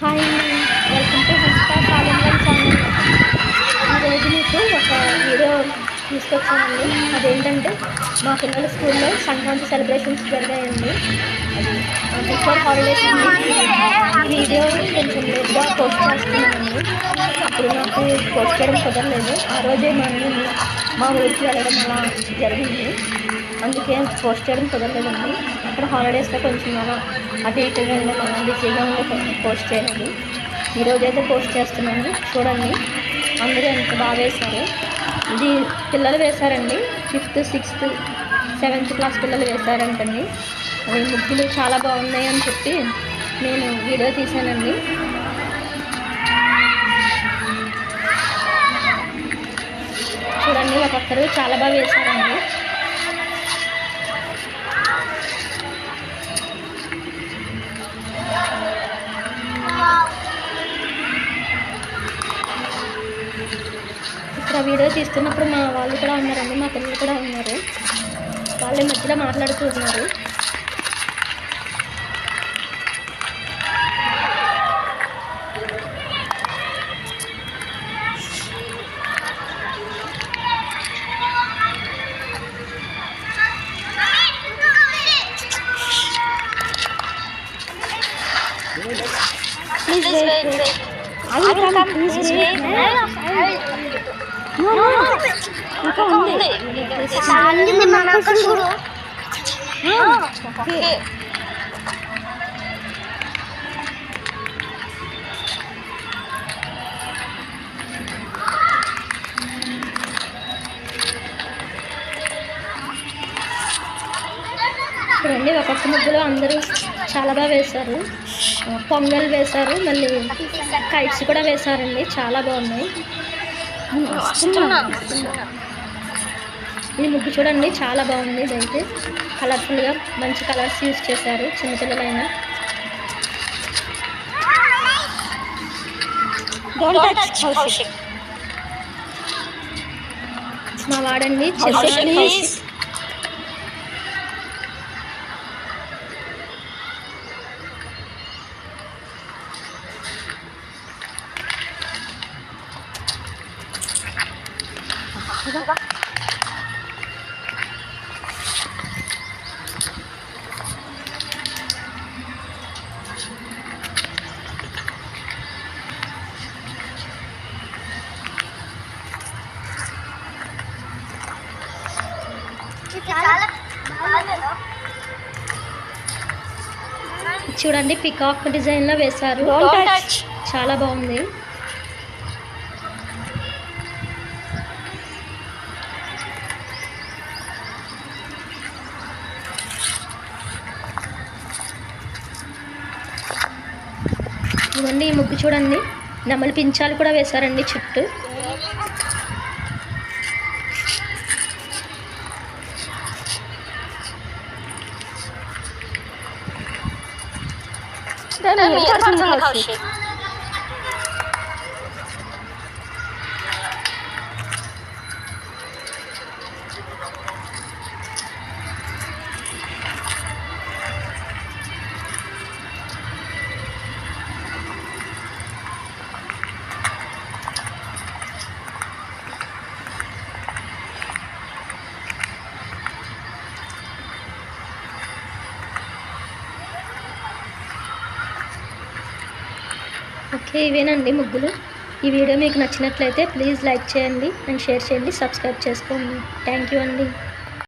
Hi welcome to Hasta కాలంలో channel ఈరోజు మీకు ఒక వీడియో తీసుకొచ్చానండి. అదేంటంటే మా పిల్లల స్కూల్లో సంక్రాంతి సెలబ్రేషన్స్ జరిగాయండి. అది బిఫోర్ హాలిడేస్ వీడియో కొంచెం లేట్గా పోస్ట్ చేస్తున్నానండి. అప్పుడు నాకు పోస్ట్ చేయడం కుదరలేదు. ఆ రోజే మా మా ఊరికి వెళ్ళడం అలా జరిగింది. అందుకే పోస్ట్ చేయడం కుదరలేదండి. అక్కడ హాలిడేస్లో కొంచెం అలా అటు ఇటు వెళ్ళడం అలా బిజీగా ఉండే పోస్ట్ చేయండి ఈరోజు అయితే పోస్ట్ చేస్తున్నాను. చూడండి. అందరూ ఎంత బాగా వేశారు. ఇది పిల్లలు వేశారండి. ఫిఫ్త్ సిక్స్త్ సెవెంత్ క్లాస్ పిల్లలు వేశారంటండి. అవి ముగ్గులు చాలా బాగున్నాయి అని చెప్పి నేను వీడియో తీశానండి. ఒక్కరు చాలా బాగా వేశారండి. ఇక్కడ వీడియో తీస్తున్నప్పుడు మా వాళ్ళు కూడా ఉన్నారండి మా పిల్లలు కూడా ఉన్నారు. వాళ్ళ మధ్యలో మాట్లాడుతూ ఉన్నారు. Please wait, wait. I will come, please wait. No, no, ఇంకా ఉంది. అందింది మన చూడు ఓకే. చూడండి ఒక్కొక్క ముగ్గులో అందరూ చాలా బాగా వేశారు. పొంగల్ వేశారు. మళ్ళీ కైట్స్ కూడా వేశారండి. చాలా బాగున్నాయి. ఈ ముగ్గు చూడండి. చాలా బాగుంది. ఇదైతే కలర్ఫుల్గా మంచి కలర్స్ యూజ్ చేశారు చిన్నపిల్లలైనా మా వాడండి. Koushik, చూడండి పికాక్ డిజైన్లో వేశారు. చాలా బాగుంది ఇదిగోండి ఈ ముగ్గు చూడండి. నెమలి పించాలు కూడా వేశారండి చుట్టూ. కౌశిక్ ఓకే ఇవేనండి ముగ్గులు. ఈ వీడియో మీకు నచ్చినట్లయితే ప్లీజ్ లైక్ చేయండి అండ్ షేర్ చేయండి. సబ్స్క్రైబ్ చేసుకోండి. థ్యాంక్ యూ అండి.